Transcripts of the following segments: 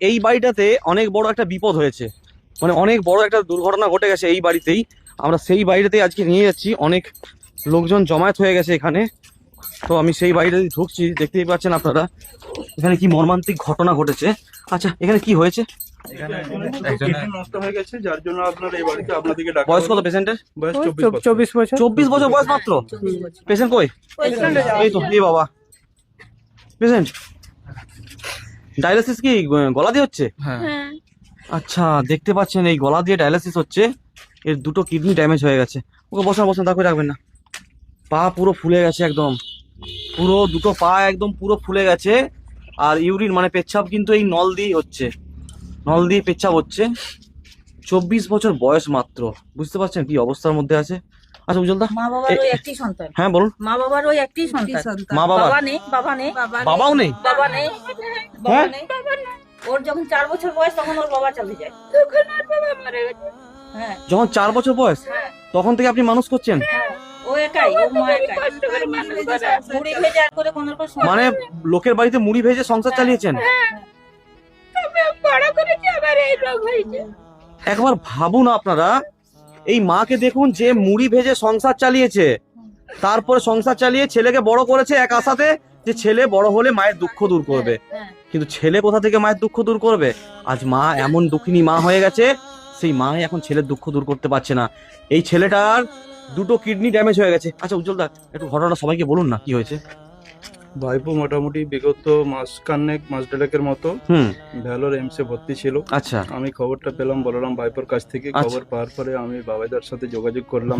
এই বাড়িটাতে অনেক বড় একটা বিপদ হয়েছে। মানে অনেক বড় একটা দুর্ঘটনা ঘটে গেছে এই বাড়িতেই। আমরা সেই বাড়িটাতেই আজকে নিয়ে যাচ্ছি। অনেক লোকজন জমায়েত হয়ে গেছে এখানে। তো আমি সেই বাড়িটাতে ঢুকছি। দেখতেই পাচ্ছেন আপনারা। এখানে কি মর্মান্তিক ঘটনা ঘটেছে। আচ্ছা এখানে কি হয়েছে? কিডনি নষ্ট হয়ে গেছে যার জন্য আপনার এই বাড়িতে আপনাদেরকে ডাকা বয়স কত হলো। পেশেন্টের? চব্বিশ বছর। চব্বিশ বছর। চব্বিশ বছর বয়স মাত্র? পেশেন্ট কই? এই তো এই বাবা। পেশেন্ট? ডায়ালিসিস কি গলা দিয়ে হচ্ছে? হ্যাঁ। আচ্ছা দেখতে পাচ্ছেন এই গলা দিয়ে ডায়ালিসিস হচ্ছে। এর দুটো কিডনি ড্যামেজ হয়ে গেছে। ওকে বসান বসান তাকে রাখবেন না। পা পুরো ফুলে গেছে একদম। পুরো দুটো পা একদম পুরো ফুলে গেছে। আর ইউরিন মানে পেচ্ছাপ কিন্তু এই নল দিয়েই হচ্ছে। নল দিয়ে পেচ্ছাপ হচ্ছে। চব্বিশ বছর বয়স মাত্র। বুঝতে পারছেন কি অবস্থার মধ্যে আছে? আচ্ছা উজ্জ্বলদা মা বাবার ওই একটি সন্তান। হ্যাঁ বলুন। মা বাবার ওই একটি সন্তান। মা বাবা বাবা নেই বাবা নেই। বাবাও নেই? বাবা নেই। বাবা হ্যাঁ? নেই। ওর যখন চার বছর বয়স তখন ওর বাবা চলে যায়। তখন ওর বাবা মারা গেছে। হ্যাঁ। যখন চার বছর বয়স হ্যাঁ। তখন থেকে আপনি মানুষ করছেন? হ্যাঁ। ও একাই ও মা একাই। মুড়ি ভেজে আর করে কোনো রকম মানে লোকের বাড়িতে মুড়ি ভেজে সংসার চালিয়েছেন? একবার ভাবুন আপনারা এই মাকে দেখুন যে মুড়ি ভেজে সংসার চালিয়েছে। তারপরে সংসার চালিয়ে ছেলেকে বড় করেছে এক আশাতে যে ছেলে বড় হলে মায়ের দুঃখ দূর করবে। হ্যাঁ। কিন্তু ছেলে কোথা থেকে মায়ের দুঃখ দূর করবে? আজ মা এমন দুঃখিনী মা হয়ে গেছে সেই মা এখন ছেলের দুঃখ দূর করতে পারছে না। এই ছেলেটার দুটো কিডনি ড্যামেজ হয়ে গেছে। আচ্ছা উজ্জ্বল দা একটু ঘটনা সবাইকে বলুন না কি হয়েছে? ভাইপো মোটামুটি বিগত মাস কান্নেক মাস ডেলেকের মতো ভ্যালোর এমসে ভর্তি ছিল। আচ্ছা। আমি খবরটা পেলাম বলরাম ভাইপোর কাছ থেকে। আচ্ছা। খবর পাওয়ার পরে আমি বাবাইদার সাথে যোগাযোগ করলাম।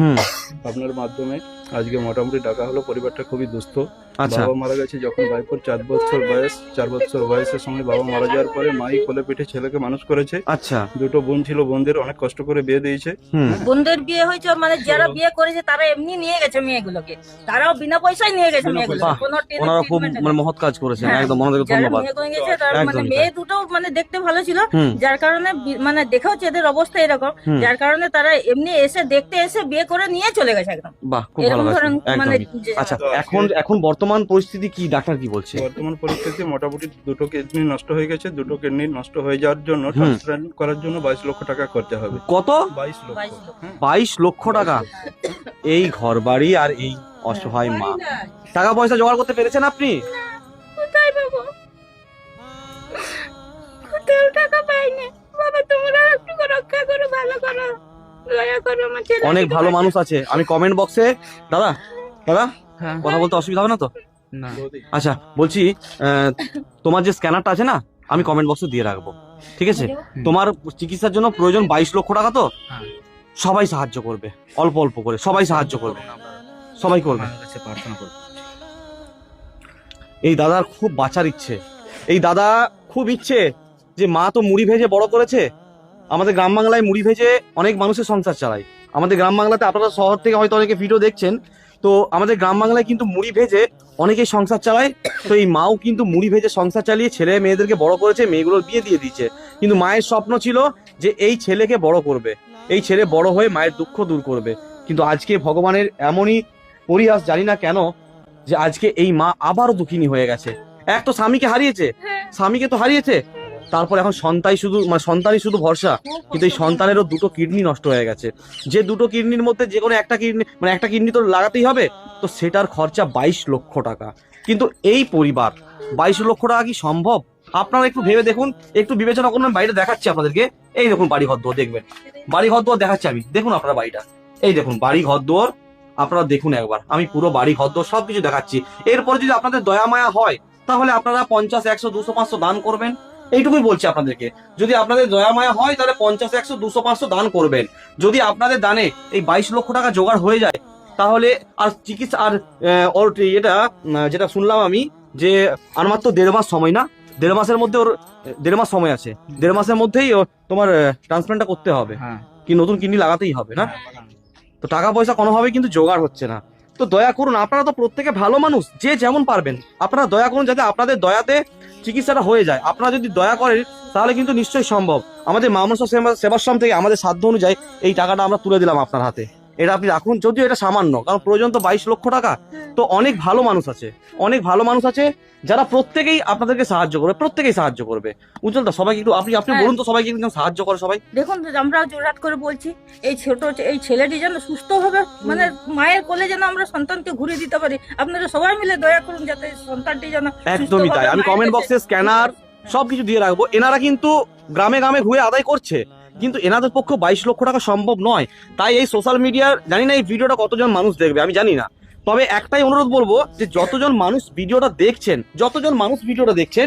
আপনার মাধ্যমে আজকে মোটামুটি ডাকা হলো পরিবারটা খুবই দুস্থ। আচ্ছা। বাবা মারা গেছে যখন ভাইপোর চার বছর বয়স চার বছর বয়সের সময় বাবা মারা যাওয়ার পরে মাই কোলে পিঠে ছেলেকে মানুষ করেছে। আচ্ছা। দুটো বোন ছিল বোনদের অনেক কষ্ট করে বিয়ে দিয়েছে। হুম। বোনদের বিয়ে হয়েছে মানে যারা বিয়ে করেছে তারা এমনি নিয়ে গেছে মেয়েগুলোকে। তারাও বিনা পয়সায় নিয়ে গেছে মেয়েগুলো কোনো খুব মানে মহৎ কাজ করেছেন হ্যাঁ, একদম ধন্যবাদ। মানে মেয়ে দুটো মানে দেখতে ভালো ছিল। যার কারণে মানে দেখা হচ্ছে এদের অবস্থা এরকম। যার কারণে তারা এমনি এসে দেখতে এসে বিয়ে করে নিয়ে চলে গেছে একদম। বাহ খুব ভালো মানে আচ্ছা এখন এখন বর্তমান পরিস্থিতি কি? ডাক্তার কি বলছে? বর্তমান পরিস্থিতি মোটামুটি দুটো কিডনি নষ্ট হয়ে গেছে। দুটো কিডনি নষ্ট হয়ে যাওয়ার জন্য ট্রান্সপ্লান্ট করার জন্য বাইশ লক্ষ টাকা খরচা হবে। কত? বাইশ লক্ষ। 22 লক্ষ। হ্যাঁ। বাইশ লক্ষ টাকা? এই ঘর বাড়ি আর এই অসহায় মা। টাকা পয়সা জোগাড় করতে পেরেছেন আপনি? কোথায় পাবো? কোথাও টাকা পাইনি। বাবা তোমরা একটু রক্ষা করো ভালো করো দয়া করো আমার ছেলে অনেক ভালো মানুষ আছে। আমি কমেন্ট বক্সে দাদা দাদা হ্যাঁ। কথা বলতে অসুবিধা হবে না তো? না। আচ্ছা বলছি তোমার যে স্ক্যানারটা আছে না আমি কমেন্ট বক্সে দিয়ে রাখব। ঠিক আছে? তোমার চিকিৎসার জন্য প্রয়োজন বাইশ লক্ষ টাকা তো? হ্যাঁ। সবাই সাহায্য করবে। অল্প অল্প করে সবাই সাহায্য করবে। সবাই করবে। আমার কাছে প্রার্থনা করব। এই দাদার খুব বাঁচার ইচ্ছে। এই দাদা খুব ইচ্ছে যে মা তো মুড়ি ভেজে বড় করেছে। আমাদের গ্রাম বাংলায় মুড়ি ভেজে অনেক মানুষের সংসার চালায়। আমাদের গ্রাম বাংলাতে আপনারা শহর থেকে হয়তো অনেকে ভিডিও দেখছেন। তো আমাদের গ্রাম বাংলায় কিন্তু মুড়ি ভেজে অনেকেই সংসার চালায়। তো এই মাও কিন্তু মুড়ি ভেজে সংসার চালিয়ে ছেলে মেয়েদেরকে বড় করেছে মেয়েগুলোর বিয়ে দিয়ে দিয়েছে। কিন্তু মায়ের স্বপ্ন ছিল যে এই ছেলেকে বড় করবে। এই ছেলে বড় হয়ে মায়ের দুঃখ দূর করবে। কিন্তু আজকে ভগবানের এমনই পরিহাস জানি না কেন যে আজকে এই মা আবারও দুঃখিনী হয়ে গেছে। এক তো স্বামীকে হারিয়েছে স্বামীকে তো হারিয়েছে তারপর এখন সন্তানই শুধু মানে সন্তানই শুধু ভরসা কিন্তু এই সন্তানেরও দুটো কিডনি নষ্ট হয়ে গেছে। যে দুটো কিডনির মধ্যে যে কোনো একটা কিডনি মানে একটা কিডনি তো লাগাতেই হবে তো সেটার খরচা বাইশ লক্ষ টাকা। কিন্তু এই পরিবার বাইশ লক্ষ টাকা কি সম্ভব? আপনারা একটু ভেবে দেখুন একটু বিবেচনা করুন আমি বাড়িটা দেখাচ্ছি আপনাদেরকে। এই দেখুন বাড়ি ঘর দুয়ার দেখবেন। বাড়ি ঘর দুয়ার দেখাচ্ছি আমি। দেখুন আপনারা বাড়িটা। এই দেখুন বাড়ি ঘর দুয়ার আপনারা দেখুন একবার। আমি পুরো বাড়ি দুয়ার সবকিছু দেখাচ্ছি। এরপরে যদি আপনাদের দয়া মায়া হয় তাহলে আপনারা পঞ্চাশ একশো দুশো পাঁচশো দান করবেন। এইটুকুই বলছি আপনাদেরকে। যদি আপনাদের দয়া মায়া হয় তাহলে পঞ্চাশ একশো দুশো পাঁচশো দান করবেন। যদি আপনাদের দানে এই বাইশ লক্ষ টাকা জোগাড় হয়ে যায় তাহলে আর চিকিৎসা আর ওর এটা যেটা শুনলাম আমি যে আর মাত্র দেড় মাস সময় না? দেড় মাসের মধ্যে ওর দেড় মাস সময় আছে। দেড় মাসের মধ্যেই তোমার ট্রান্সপ্লান্টটা করতে হবে। হ্যাঁ। কি নতুন কিডনি লাগাতেই হবে না? তো টাকা পয়সা কোনোভাবেই কিন্তু জোগাড় হচ্ছে না। তো দয়া করুন, আপনারা তো প্রত্যেকে ভালো মানুষ, যে যেমন পারবেন। আপনারা দয়া করুন যাতে আপনাদের দয়াতে চিকিৎসাটা হয়ে যায়। আপনারা যদি দয়া করেন, তাহলে কিন্তু নিশ্চয়ই সম্ভব। আমাদের মামনসা সেবা সেবাশ্রম থেকে আমাদের সাধ্য অনুযায়ী এই টাকাটা আমরা তুলে দিলাম আপনার হাতে। এটা আপনি রাখুন যদিও এটা সামান্য কারণ প্রয়োজন তো বাইশ লক্ষ টাকা। তো অনেক ভালো মানুষ আছে অনেক ভালো মানুষ আছে যারা প্রত্যেকেই আপনাদেরকে সাহায্য করবে প্রত্যেকেই সাহায্য করবে। উজ্জ্বল দা সবাইকে একটু আপনি আপনি হ্যাঁ। বলুন তো সবাইকে একটু সাহায্য করে সবাই। দেখুন আমরা জোরাট করে বলছি এই ছোট এই ছেলেটি যেন সুস্থভাবে মানে মায়ের কোলে যেন আমরা সন্তানকে ঘুরে দিতে পারি। আপনারা সবাই মিলে দয়া করুন যাতে সন্তানটি যেন একদমই তাই। আমি কমেন্ট বক্সে স্ক্যানার সবকিছু দিয়ে রাখব। এনারা কিন্তু গ্রামে গ্রামে ঘুরে আদায় করছে। কিন্তু এনাদের পক্ষে বাইশ লক্ষ টাকা সম্ভব নয়। তাই এই সোশ্যাল মিডিয়ার জানি না এই ভিডিওটা কতজন মানুষ দেখবে, আমি জানি না। তবে একটাই অনুরোধ বলব যে যতজন মানুষ ভিডিওটা দেখছেন, যতজন মানুষ ভিডিওটা দেখছেন,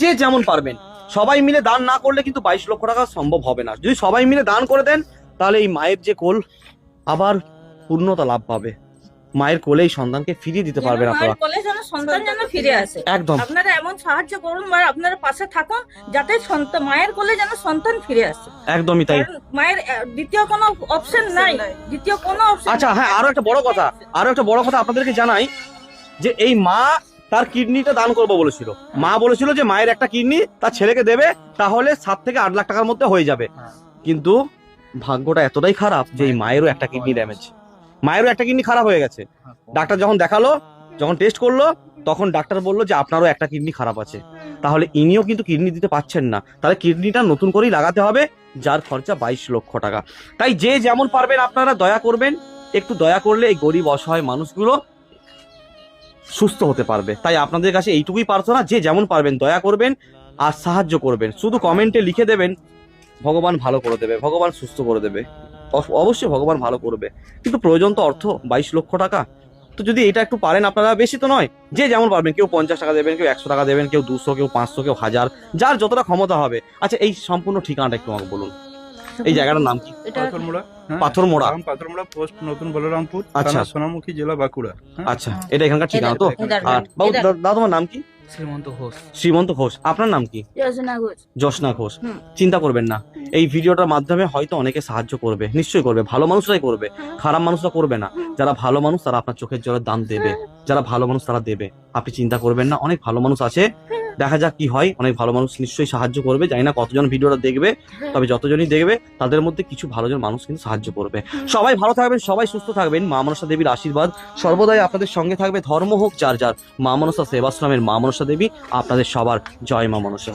যে যেমন পারবেন। সবাই মিলে দান না করলে কিন্তু বাইশ লক্ষ টাকা সম্ভব হবে না। যদি সবাই মিলে দান করে দেন, তাহলে এই মায়ের যে কোল আবার পূর্ণতা লাভ পাবে। মায়ের কোলে এই সন্তানকে ফিরিয়ে দিতে পারবেন আপনারা। কোলে যেন সন্তান যেন ফিরে আসে। একদম। আপনারা এমন সাহায্য করুন বা আপনারা পাশে থাকুন যাতে সন্তান মায়ের কোলে যেন সন্তান ফিরে আসে। একদমই তাই। মায়ের দ্বিতীয় কোনো অপশন নাই। দ্বিতীয় কোনো অপশন আচ্ছা হ্যাঁ আরও একটা বড় কথা আরও একটা বড় কথা আপনাদেরকে জানাই যে এই মা তার কিডনিটা দান করব বলেছিল। মা বলেছিল যে মায়ের একটা কিডনি তার ছেলেকে দেবে তাহলে সাত থেকে আট লাখ টাকার মধ্যে হয়ে যাবে। কিন্তু ভাগ্যটা এতটাই খারাপ যে এই মায়েরও একটা কিডনি ড্যামেজ মায়েরও একটা কিডনি খারাপ হয়ে গেছে। ডাক্তার যখন দেখাল, যখন টেস্ট করল, তখন ডাক্তার বলল যে আপনারও একটা কিডনি খারাপ আছে। তাহলে ইনিও কিন্তু কিডনি দিতে পাচ্ছেন না। তাহলে কিডনিটা নতুন করেই লাগাতে হবে, যার খরচা বাইশ লক্ষ টাকা। তাই যে যেমন পারবেন আপনারা দয়া করবেন, একটু দয়া করলে এই গরিব অসহায় মানুষগুলো সুস্থ হতে পারবে। তাই আপনাদের কাছে এইটুকুই প্রার্থনা, যে যেমন পারবেন দয়া করবেন আর সাহায্য করবেন। শুধু কমেন্টে লিখে দেবেন, ভগবান ভালো করে দেবে, ভগবান সুস্থ করে দেবে। অবশ্যই ভগবান ভালো করবে। কিন্তু প্রয়োজন তো অর্থ বাইশ লক্ষ টাকা। তো যদি এটা একটু পারেন আপনারা বেশি তো নয়। যে যেমন পারবেন কেউ পঞ্চাশ টাকা দেবেন কেউ একশো টাকা দেবেন কেউ দুশো কেউ পাঁচশো কেউ হাজার যার যতটা ক্ষমতা হবে। আচ্ছা এই সম্পূর্ণ ঠিকানাটা একটু আমাকে বলুন। এই জায়গাটার নাম কি? এটা পাথরমোড়া হ্যাঁ, পাথর মোড়া পাথরমোড়া পোস্ট নতুন বলরামপুর আচ্ছা। সোনামুখী জেলা বাঁকুড়া হ্যাঁ? আচ্ছা এটা এখানকার ঠিকানা তো? আর বাবু দাদা তোমার নাম কি? শ্রীমন্ত ঘোষ। শ্রীমন্ত ঘোষ আপনার নাম কি? যোজনা ঘোষ। যশনা ঘোষ। হুম। চিন্তা করবেন না এই ভিডিওটার মাধ্যমে হয়তো অনেকে সাহায্য করবে নিশ্চয়ই করবে ভালো মানুষরাই করবে খারাপ মানুষরা করবে না যারা ভালো মানুষ তারা আপনার চোখের জলের দাম দেবে যারা ভালো মানুষ তারা দেবে আপনি চিন্তা করবেন না অনেক ভালো মানুষ আছে দেখা যাক কি হয়। অনেক ভালো মানুষ নিশ্চয়ই সাহায্য করবে। জানি না কতজন ভিডিওটা দেখবে তবে যতজনই দেখবে তাদের মধ্যে কিছু ভালোজন মানুষ কিন্তু সাহায্য করবে। সবাই ভালো থাকবেন সবাই সুস্থ থাকবেন। মা মনসা দেবীর আশীর্বাদ। সর্বদাই আপনাদের সঙ্গে থাকবে ধর্ম হোক যার যার। মা মনসা সেবাশ্রমের মা মনসা দেবী আপনাদের সবার জয় মা মনসা।